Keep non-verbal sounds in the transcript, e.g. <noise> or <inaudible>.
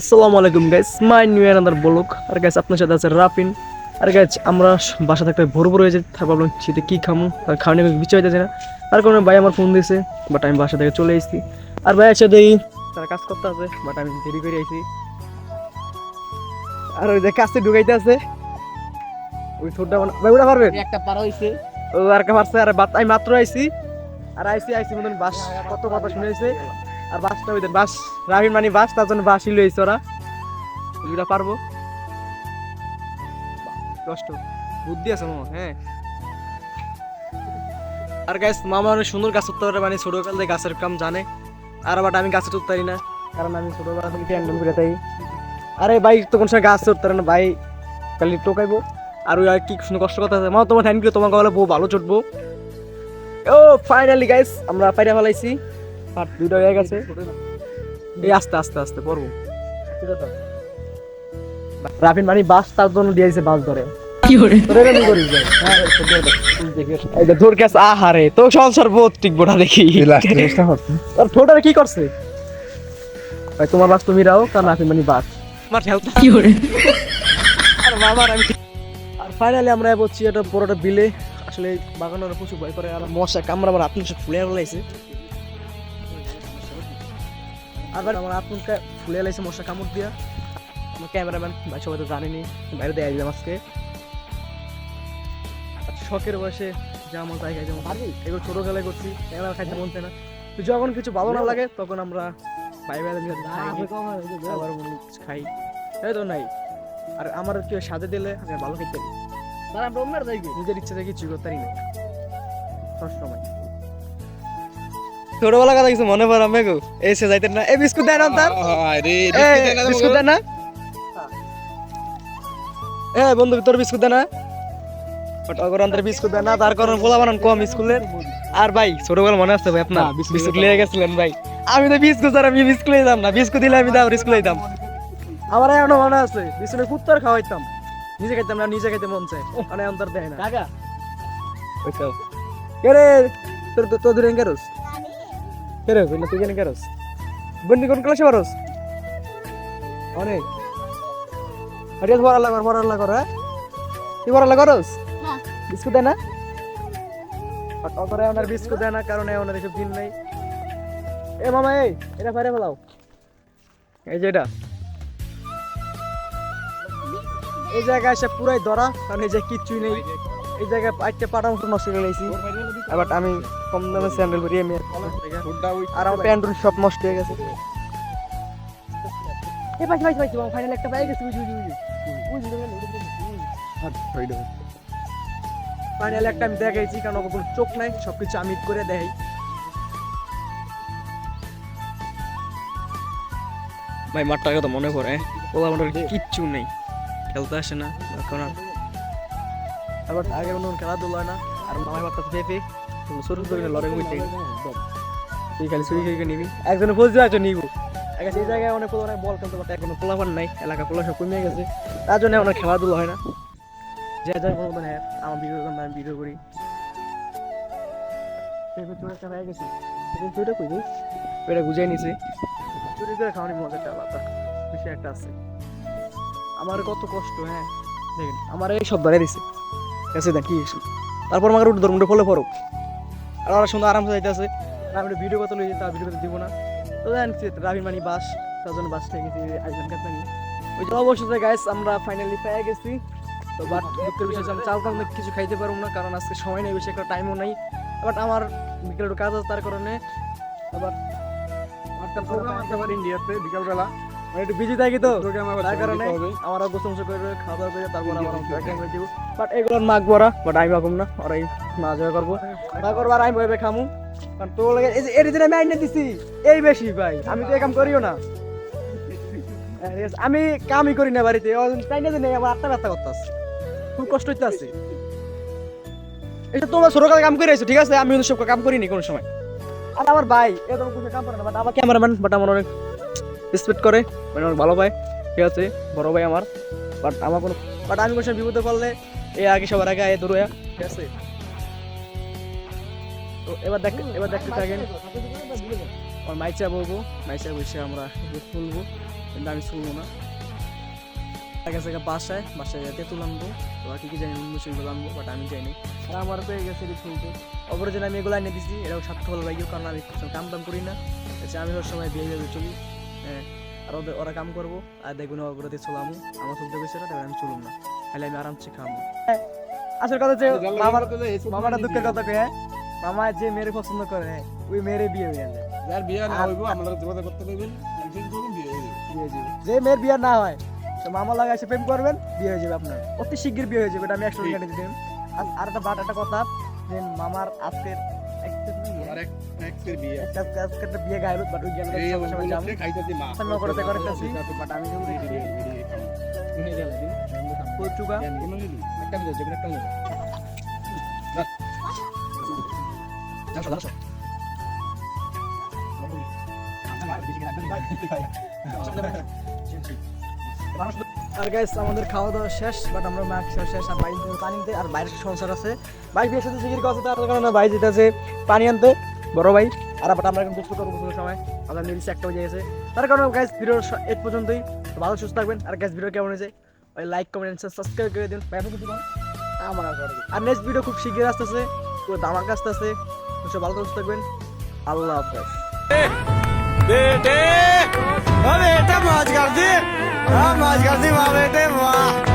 আসসালামু আলাইকুম guys my new another vlog R guys আপনার সাথে আছে রাফিন। আর গাইস আমরা বাসা থাকতে ভোর ভোর হয়ে যেতে ভাবলাম শীতে কী খামু? আর খাওয়ানি কিছু হইতেছে না। আর কোনো ভাই আমার ফোন দিয়েছে বাট আমি বাসা থেকে চলে এসেছি। আর ভাই একসাথে তারা কাজ করতে আছে বাট আমি দেরি করে আইছি। আর ওই যে কাজে ঢুকাইতে আছে ওই ছোটটা ভাই ওটা পারবে একটা পারা হইছে। ও আর কা পারছে আর আমি মাত্র আইছি। আর আইছি আইছি মতন বাস কত কথা শুনেছে। আর বাসটা ওই বাস রাবিন মানে বাস, তার জন্য বাসই লইছে ওরা। দুটা পারব? কষ্ট। বুদ্ধি আছে মামা হ্যাঁ। আর গাছ মামা অনেক সুন্দর গাছ উঠতে পারে মানে ছোটকাল থেকে গাছের কাম জানে। আর বাট আমি গাছে উঠতে পারি না, কারণ আমি ছোটবেলা থেকে করে তাই আরে ভাই, তো কোন সময় গাছ উঠতে পারে না, ভাই। খালি টোকাইবো। আর ওই আর কি সুন্দর কষ্ট কথা আছে মা, তোমার ইউ তোমার গলা বউ ভালো চটবো। ও ফাইনালি গাইস আমরা পাইরা ফেলাইছি। দুইটা হয়ে গেছে। এই আস্তে আস্তে আস্তে পড়ব। রাফিন মানে বাস তার জন্য দিয়েছে বাস ধরে। আহারে তো সংসার টিকবো না দেখি। তোর ঠোঁটার কি করছে? ভাই তোমার বাস তুমি রাও কারণ মানে বাস? আমার ঠেলতা আর আমি আর ফাইনালি আমরা বলছি এটা বড়টা বিলে। আসলে বাগানের প্রচুর ভয় করে আর মশা কামড়া আমার আপনি ফুলে আবার আমার আপন ফুলে লাইছে মশা কামড় দিয়া। আমার ক্যামেরাম্যান ভাই সবাই তো জানেনি বাইরে দেয় দিলাম আজকে। শখের বয়সে যা মন তাই খাই যেমন এগুলো ছোট খেলায় করছি ক্যামেরা খাইতে মন না। তো যখন কিছু ভালো না লাগে তখন আমরা মিলে খাই আবার খাই। এই তো নাই। আর আমার কেউ সাজে দিলে আমি ভালো খেতে পারি। তারা আমরা অন্যের নিজের ইচ্ছা থেকে কিছু করতে পারি না। সবসময়। ছোটবেলা কথা কিছু মনে পড়ে আমি এসে যাইতেন না। এই বিস্কুট দেয় না তার বিস্কুট দেয় না। এ বন্ধু তোর বিস্কুট দেয় না। অগরান্তের বিস্কুট দেয় না। তার কারণ পোলা বানান কম স্কুলের। আর ভাই ছোটবেলা মনে আছে ভাই আপনার? বিস্কুট বিস্কুট লিয়ে গেছিলেন ভাই। আমি তো বিস্কুট স্যার আমি বিস্কুট দিতাম না। বিস্কুট দিলে আমি দাম স্কুলে দিতাম আমার এখনও মনে আছে বিস্কুটের কুত্তর খাওয়াইতাম। নিজে খাইতাম না নিজে খাইতে মন চায়। মানে অন্তর দেয় না। কাকা। কে রে? তোর তোর- তোর ধরে কেরোস কে রে বন্ধু তুই কেন কেরোস? বন্ধু কোন ক্লাসে পারোস অনেক আরে পড়ালা কর পড়ালা কর হ্যাঁ? তুই পড়ালা করস? বিস্কুট দেয় না? অতরে ওনার বিস্কুট দেয় না কারণ ওনার এসব দিন নাই। এ মামা এই এটা ফাইরে ফেলাও। এই যে এটা। এই জায়গায় এসে পুরাই ধরা কারণ এই যে কিচ্ছুই নেই। এই জায়গায় পাইতে পাটা মতো নষ্ট করে লাইছি এবার আমি কম দামে স্যান্ডেল করি আমি আর আমার প্যান্ট সব নষ্ট হয়ে গেছে। এ পাইছি পাইছি পাইছি ফাইনাল একটা পাই গেছি বুঝি বুঝি বুঝি ফাইনাল একটা আমি দেখাইছি কারণ কোনো চোখ নাই সবকিছু আমি করে দেখাই। ভাই মাঠটার কথা মনে পড়ে ওলা আমার কিচ্ছু নেই। খেলতে আসে না এখন আবার আগের মতন খেলাধুলা হয় না, আর মামাই বাচ্চা পেপে শুরু করে লড়াই করতে। তুই খালি চুরি করে নিবি। একজনে বুঝতে একজন নিব। আগে সেই জায়গায় অনেক অনেক বল খেলতে পারতে এখনও পোলাপান নাই এলাকা পোলা সব কমে গেছে। তার জন্য অনেক খেলাধুলা হয় না। যে যার কোনো হ্যাঁ আমার ভিডিও আমি ভিডিও করি। হয়ে গেছে। চুরিটা কই গেছে গুজাই নিছে। চুরি করে বিষয় একটা আছে। আমার কত কষ্ট হ্যাঁ। দেখেন, আমার এই সব ধরে দিছে। গেছে দেখ কি তারপর আমাকে উঠে ধর্মটা ফলে পড়ো। আর ওরা সুন্দর আরামসে যাইতেছে আমি একটা ভিডিও কত লইছি তার ভিডিও দিব না। তো জানেন রাবিন মানি বাস, তার জন্য বাস থেকে গেছি আইসেন কাতানি ওই যে অবশ্যই গাইস আমরা ফাইনালি পেয়ে গেছি। তো বাট দুঃখের বিষয় আমি চালতাম না, কিছু খাইতে পারব না, কারণ আজকে সময় নেই, বেশি একটা টাইমও নাই। বাট আমার বিকেলে একটু কাজ আছে তার কারণে। আবার আবার ইন্ডিয়াতে বিকালবেলা। মানে একটু বিজি থাকি তো। তার কারণে আমার গোসল করে খাওয়া দাওয়া করে তারপর আমার করে দিব বাট এগুলো মাগ বড়া বাট আমি মাগুম না না যাওয়া করব। না করব আর আমি ভেবে খামু। কারণ তোর লাগে এই যে এর আমি আইনে দিছি এই বেশি ভাই। আমি তো এই কাম করিও না। হ্যাঁ, আছে। আমি কামই করি না বাড়িতে তাই না নেই আমার আটটা ব্যথা করতে আছে খুব কষ্ট হইতে আছে এটা তোমরা ছোটকালে কাম করে আইছো ঠিক আছে? আমি কিন্তু সব কাম করিনি কোনো সময়। আর আমার ভাই এ তো কোনো কাম করে না বাট আমার ক্যামেরাম্যান বাট আমার অনেক রেসপেক্ট করে মানে অনেক ভালো পায় ঠিক আছে? বড় ভাই আমার। বাট আমার কোনো বাট আমি কোনো বিপদে পড়লে এ আগে সবার আগে এ দৌড়ে ঠিক আছে? তো এবার দেখ এবার দেখতে থাকেন আর মাইচা বলব মাইচা বসে আমরা খুলবো কিন্তু আমি শুনব না। এক আছে বাসায় বাসায় তেঁতুল আনব তো। কি কি জানি, অন্য সেগুলো আনব বাট আমি জানি। আর আমার পেয়ে গেছে এটি শুনতে অপরে জন্য আমি এগুলো এনে দিছি এটাও স্বার্থফল লাগিও কারণ আমি সবসময় কাম টাম করি না। আচ্ছা আমি সব সময় বিয়ে চলি। আর ওদের ওরা কাম করব আর দেখুন ওগুলোতে চলামো। আমার চলতে গেছে না তাহলে আমি চলুম না। তাহলে আমি আরামসে খাব আসল কথা যে মামার মামাটা দুঃখের কথা কয়ে হ্যাঁ? মামা যে মেয়ের পছন্দ করে হ্যাঁ, ওই মেয়ের বিয়ে হয়ে যার বিয়ে না হইব যোগাযোগ করতে পারবেন যে মেয়ের বিয়ে না হয় সে মামা লাগা এসে প্রেম করবেন বিয়ে হয়ে যাবে আপনার। অতি শিগগির বিয়ে হয়ে যাবে এটা আমি একশো ঠিক। দিলাম। আর একটা বাট একটা কথা যে মামার আজকের আর এক এক্সের বিয়ে একটা আজকে- একটা বিয়ে গাইব বাট গেলে সময় যাব খাইতেছি মা। আমি ওগুলোতে করতেছি বাট আমি রেডি রেডি রেডি শুনে গেল দিন। পর্চুগা কোনো নিলি একটা মিলে যাবে একটা মিলে <laughs> আর গাইস আমাদের খাওয়া দাওয়া শেষ বাট আমরা মাছ শেষ আর বাইক পানি নিতে আর বাইরের সংসার আছে। বাইক বিয়ের সাথে শিগির কথা তার কারণে বাইক যেতেছে পানি আনতে। বড় ভাই আর আবার আমরা এখন গোসল করব সময়। আমরা মিলস একটা হয়ে গেছে। তার কারণে গাইস ভিডিও এক পর্যন্তই। ভালো সুস্থ থাকবেন। আর গাইস ভিডিও কেমন হয়েছে? ওই লাইক কমেন্ট সাবস্ক্রাইব করে দিন। ব্যাপার কিছু আমার আর নেক্সট ভিডিও খুব শিগগির আসতেছে। পুরো দামাক আসতেছে। সব ভালো সুস্থ থাকবেন। আল্লাহ হাফেজ। বেটে। বেটা মাছ কাটছে အာမစကားစီပါပဲတဲ့မှာ